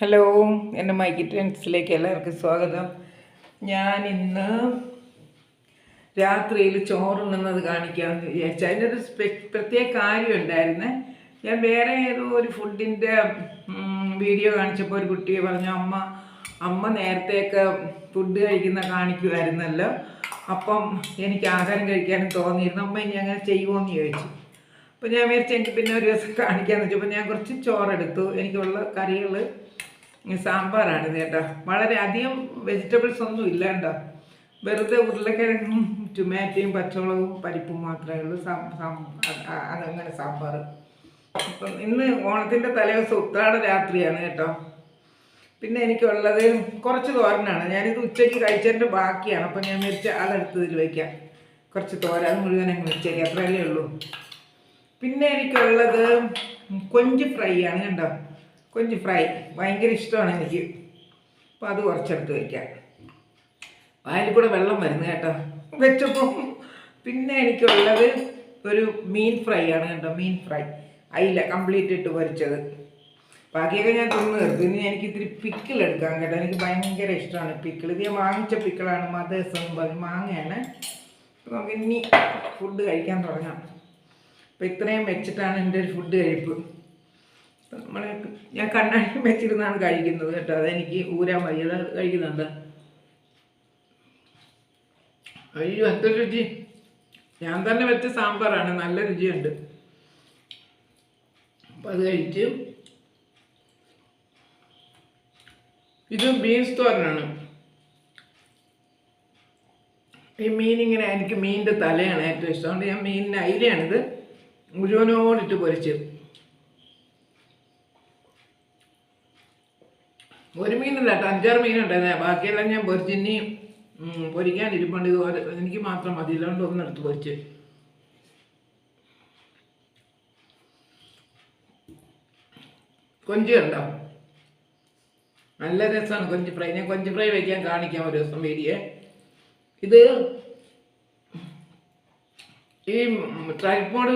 Hello എന്റെ മൈക്കി ട്രെൻസിലേക്ക് എല്ലാവർക്കും സ്വാഗതം. ഞാൻ ഇന്ന് രാത്രിയിൽ ചോറുണ്ണുന്നത് കാണിക്കാമെന്ന് വിചാരിച്ചു. അതിന്റെ സ്പെ- പ്രത്യേക കാര്യം ഉണ്ടായിരുന്നേ. ഞാൻ വേറെ ഏതോ ഒരു ഫുഡിന്റെ വീഡിയോ കാണിച്ചപ്പോൾ ഒരു കുട്ടി പറഞ്ഞു അമ്മ അമ്മ നേരത്തെയൊക്കെ ഫുഡ് കഴിക്കുന്ന കാണിക്കുമായിരുന്നല്ലോ അപ്പം എനിക്ക് ആഹാരം കഴിക്കാനും തോന്നിയിരുന്നു. അമ്മ ഇനി അങ്ങനെ ചെയ്യുമോ എന്ന് ചോദിച്ചു. അപ്പോൾ ഞാൻ വിചാരിച്ചു എനിക്ക് പിന്നെ ഒരു ദിവസം കാണിക്കാമെന്ന് വെച്ചപ്പോൾ ഞാൻ കുറച്ച് ചോറെടുത്തു എനിക്കുള്ള കറികൾ സാമ്പാറാണ് ഇത് കേട്ടോ. വളരെ അധികം വെജിറ്റബിൾസ് ഒന്നും ഇല്ല കേട്ടോ. വെറുതെ ഉരുളക്കിഴങ്ങും ടൊമാറ്റോയും പച്ചമുളകും പരിപ്പും മാത്രമേ ഉള്ളൂ. അതങ്ങനെ സാമ്പാർ അപ്പം ഇന്ന് ഓണത്തിന്റെ തലേദിവസം ഉത്രാട രാത്രിയാണ് കേട്ടോ. പിന്നെ എനിക്കുള്ളത് കുറച്ച് തോരനാണ്. ഞാനിത് ഉച്ചയ്ക്ക് കഴിച്ചതിന്റെ ബാക്കിയാണ്. അപ്പം ഞാൻ വെച്ച അതെടുത്ത് ഇതിൽ വയ്ക്കാം കുറച്ച് തോര അത് മുഴുവൻ അങ്ങ് വെച്ചേക്കാം. അത്രയല്ലേ ഉള്ളൂ. പിന്നെ എനിക്കുള്ളത് കൊഞ്ച് ഫ്രൈ ആണ് കണ്ടോ കൊഞ്ച് ഫ്രൈ ഭയങ്കര ഇഷ്ടമാണ് എനിക്ക്. അപ്പോൾ അത് കുറച്ചെടുത്ത് വയ്ക്കാം വായിൽ കൂടെ വെള്ളം വരുന്നു കേട്ടോ. വെച്ചപ്പോൾ പിന്നെ എനിക്കുള്ളത് ഒരു മീൻ ഫ്രൈ ആണ് കേട്ടോ മീൻ ഫ്രൈ. അയില കംപ്ലീറ്റ് ഇട്ട് പൊരിച്ചത്. ബാക്കിയൊക്കെ ഞാൻ തിന്ന് തീർത്തു. ഇനി എനിക്ക് ഇത്തിരി പിക്കിൾ എടുക്കാൻ കേട്ടോ. എനിക്ക് ഭയങ്കര ഇഷ്ടമാണ് പിക്കിൾ ഇത് ഞാൻ വാങ്ങിച്ച പിക്കിളാണ് മദേഴ്സ് എന്ന് പറഞ്ഞ് മാങ്ങയാണ്. അപ്പോൾ നമുക്ക് ഇനി ഫുഡ് കഴിക്കാൻ തുടങ്ങാം. അപ്പോൾ ഇത്രയും വെച്ചിട്ടാണ് എന്റെ ഒരു ഫുഡ് കഴിപ്പ്. നമ്മൾ ഞാൻ കണ്ണാടി വെച്ചിരുന്നാണ് കഴിക്കുന്നത് കേട്ടോ. അതെനിക്ക് ഊരാൻ വയ്യത് കഴിക്കുന്നുണ്ട്. അയ്യോ എന്തൊരു രുചി? ഞാൻ തന്നെ വെച്ച സാമ്പാറാണ്. നല്ല രുചിയുണ്ട്. അപ്പം അത് കഴിച്ച് ഇത് ബീൻസ് തോരനാണ്. ഈ മീൻ ഇങ്ങനെ എനിക്ക് മീനിന്റെ തലയാണ് ഏറ്റവും ഇഷ്ടം. അതുകൊണ്ട് ഞാൻ മീനിന്റെ അയിലയാണിത് മുഴുവനോടിട്ട് പൊരിച്ച്. ഒരു മീനല്ല കേട്ടോ അഞ്ചാറ് മീനുണ്ടായിരുന്നേ. ബാക്കിയെല്ലാം ഞാൻ പൊരിച്ചിനി പൊരിക്കാൻ ഇരിപ്പുണ്ട് ഇത് എനിക്ക് മാത്രം മതി. ഇല്ലാണ്ട് ഒന്നെടുത്ത് പൊരിച്ച്. കൊഞ്ച് കണ്ടോ? നല്ല രസമാണ് കൊഞ്ച് ഫ്രൈ. ഞാൻ കൊഞ്ച് ഫ്രൈ വയ്ക്കാൻ കാണിക്കാം ഒരു ദിവസം വീഡിയോ ഇത് ഈ ട്രൈപ്പോഡ്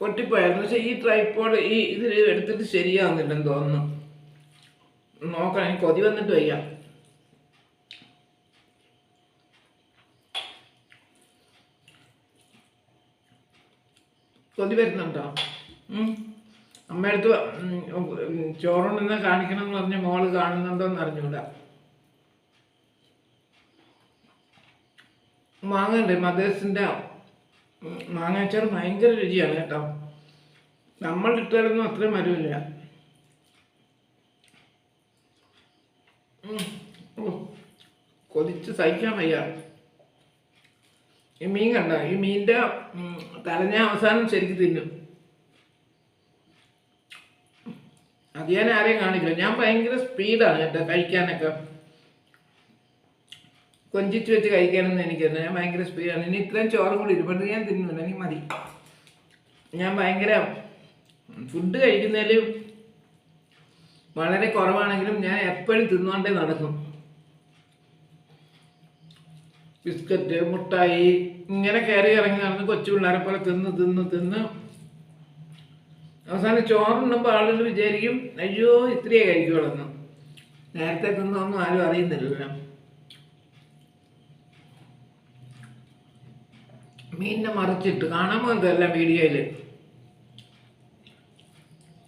പൊട്ടിപ്പോയായിരുന്നു. പക്ഷെ ഈ ട്രൈപ്പോഡ് ഈ ഇതിൽ എടുത്തിട്ട് ശരിയാവുന്നില്ലെന്ന് തോന്നുന്നു. നോക്കണം എനിക്ക് കൊതി വന്നിട്ട് വയ്യ. കൊതി വരുന്നുണ്ടോ. അമ്മയടുത്ത് ചോറുണ്ടെന്ന് കാണിക്കണം എന്ന് പറഞ്ഞ മോൾ കാണുന്നുണ്ടോ എന്ന് അറിഞ്ഞൂടാ. മാങ്ങയുണ്ട് മദേഴ്സിന്റെ മാങ്ങാച്ചാർ ഭയങ്കര രുചിയാണ് കേട്ടോ. നമ്മൾ ഇട്ടാലൊന്നും അത്രയും മരുമില്ല കൊതിച്ച് സഹിക്കാൻ വയ്യ. ഈ മീൻ കണ്ട ഈ മീനിന്റെ തലഞ്ഞ അവസാനം ശരിക്ക് തിന്നും. അത് ഞാൻ ആരെയും കാണിക്കില്ല. ഞാൻ ഭയങ്കര സ്പീഡാണ് കേട്ടോ കഴിക്കാനൊക്കെ. കൊഞ്ചിച്ച് വെച്ച് കഴിക്കാനൊന്നും എനിക്കറിയില്ല. ഞാൻ ഭയങ്കര സ്പീഡാണ്. ഇനി ഇത്രയും ചോറും കൂടി ഇരുപത് ഞാൻ തിന്നില്ല എനിക്ക് മതി. ഞാൻ ഭയങ്കര ഫുഡ് കഴിക്കുന്നതിൽ വളരെ കുറവാണെങ്കിലും ഞാൻ എപ്പോഴും തിന്നുകൊണ്ടേ നടക്കും. ബിസ്ക്കറ്റ് മുട്ടായി ഇങ്ങനെ കയറി ഇറങ്ങി നടന്ന് കൊച്ചു പിള്ളേരെ പോലെ തിന്ന് തിന്ന് തിന്ന്. അവസാനം ചോറുണ്ണുമ്പോൾ ആളുകൾ വിചാരിക്കും അയ്യോ ഇത്രയേ കഴിക്കുള്ളൂ നേരത്തെ തിന്നൊന്നും ആരും അറിയുന്നില്ലല്ലോ മീനിനെ മറിച്ചിട്ട് കാണാൻ പോകുന്നതല്ല വീഡിയോയിൽ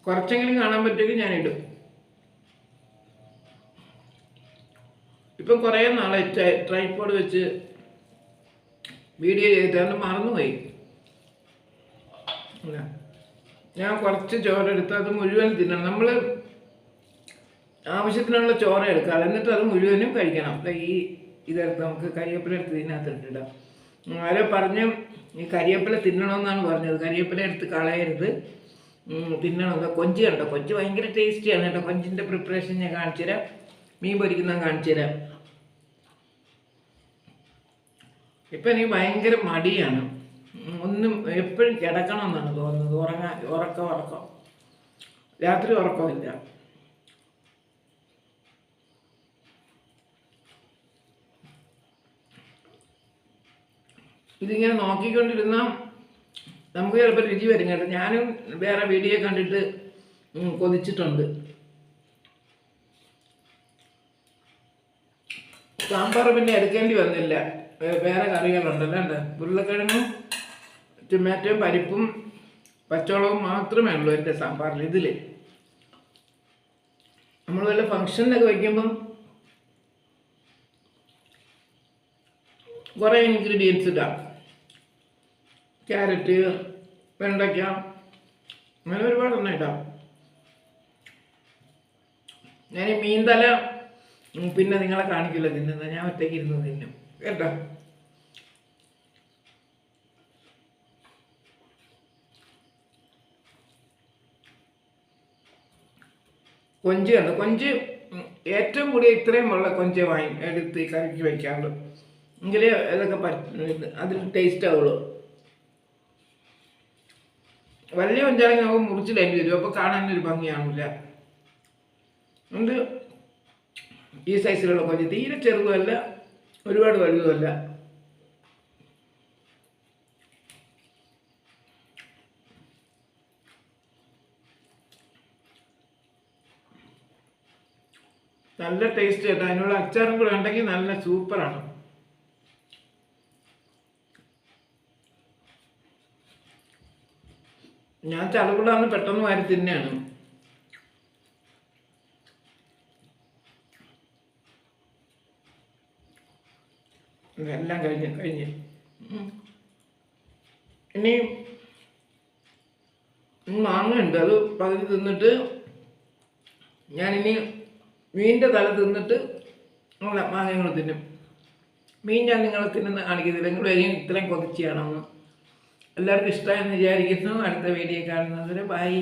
കുറച്ചെങ്കിലും കാണാൻ പറ്റുമെങ്കിൽ ഞാൻ ഇപ്പം കുറേ നാളെ ട്രൈപ്പോഡ് വെച്ച് വീഡിയോ ചെയ്തിട്ട് മറന്നുപോയി. ഞാൻ കുറച്ച് ചോര എടുത്ത് അത് മുഴുവൻ തിന്നണം. നമ്മൾ ആവശ്യത്തിനുള്ള ചോര എടുക്കാതെ എന്നിട്ട് അത് മുഴുവനും കഴിക്കണം. ഈ ഇതെടുത്ത് നമുക്ക് കരിയപ്പില എടുത്ത് ഇതിനകത്ത് ഇട്ടിടാം. ആരോ പറഞ്ഞു ഈ കരിയപ്പില തിന്നണമെന്നാണ് പറഞ്ഞത്. കരിയപ്പില എടുത്ത് കളയരുത്. തിന്നണമെന്ന് തിന്നണം. കൊഞ്ച് കണ്ടോ? കൊഞ്ച് ഭയങ്കര ടേസ്റ്റിയാണ് കേട്ടോ. കൊഞ്ചിന്റെ പ്രിപ്പറേഷൻ ഞാൻ കാണിച്ചു തരാം മീൻ പൊരിക്കുന്ന കാണിച്ചു ഇപ്പം എനിക്ക് ഭയങ്കര മടിയാണ്. ഒന്നും എപ്പോഴും കിടക്കണം എന്നാണ് തോന്നുന്നത്. ഉറങ്ങാൻ ഉറക്കം ഉറക്കം. രാത്രി ഉറക്കമില്ല. ഇതിങ്ങനെ നോക്കിക്കൊണ്ടിരുന്ന നമുക്ക് ചിലപ്പോൾ രുചി വരും കേട്ടോ. ഞാനും വേറെ വീഡിയോ കണ്ടിട്ട് കൊതിച്ചിട്ടുണ്ട്. സാമ്പാർ പിന്നെ എടുക്കേണ്ടി വന്നില്ല. വേറെ കറികളുണ്ടല്ലോ? ഉണ്ട് ഉരുളക്കിഴങ്ങും ടൊമാറ്റോ പരിപ്പും പച്ചവളവും മാത്രമേ ഉള്ളൂ എന്റെ സാമ്പാറിൽ ഇതിൽ നമ്മൾ വല്ല ഫങ്ഷനിലൊക്കെ വയ്ക്കുമ്പം കുറേ ഇൻഗ്രീഡിയൻസ് ഇടാം. ക്യാരറ്റ് വെണ്ടയ്ക്ക അങ്ങനെ ഒരുപാടെണ്ണം ഇടാം. ഞാൻ ഈ മീൻ തല പിന്നെ നിങ്ങളെ കാണിക്കില്ല തിന്നുന്നത്. ഞാൻ ഒറ്റയ്ക്ക് ഇരുന്ന് തിന്നും. കേട്ടോ കൊഞ്ച് കണ്ടു? കൊഞ്ച് ഏറ്റവും കൂടിയ ഇത്രയും ഉള്ള കൊഞ്ച് വാങ്ങി എടുത്ത് കറിക്ക് വയ്ക്കാറുള്ളൂ എങ്കിലേ പറ്റ അതിൽ ടേസ്റ്റ് ആവുള്ളൂ. വലിയ കൊഞ്ചാണെങ്കിൽ നമുക്ക് മുറിച്ചിടേണ്ടി വരും. അപ്പോൾ ഒരു ഭംഗിയാണില്ല അതുകൊണ്ട് ഈ സൈസിലുള്ള കൊഞ്ച് തീരെ ചെറുതുമല്ല ഒരുപാട് വലുതല്ല. നല്ല ടേസ്റ്റ് കേട്ടോ. അതിനുള്ള അച്ചാറും കൂടെ ഉണ്ടെങ്കിൽ നല്ല സൂപ്പറാണ് ഞാൻ ചളവുള്ളതാണ് പെട്ടെന്ന് വാരി തിന്നെയാണ് എല്ലാം കഴിഞ്ഞ് കഴിഞ്ഞ്. ഇനി മാങ്ങയുണ്ട്. അത് പകുതി തിന്നിട്ട് ഞാനിനി മീനിന്റെ തല തിന്നിട്ട് ഉള്ള മാങ്ങ തിന്നും. മീൻ ഞാൻ നിങ്ങൾ തിന്നുന്ന കാണിക്കുന്നില്ല നിങ്ങൾ ഇനിയും ഇത്രയും കൊതിച്ചാണെന്ന് എല്ലാവർക്കും ഇഷ്ടമായെന്ന് വിചാരിക്കുന്നു. അടുത്ത വീഡിയോ കാണുന്നതിന് ബൈ.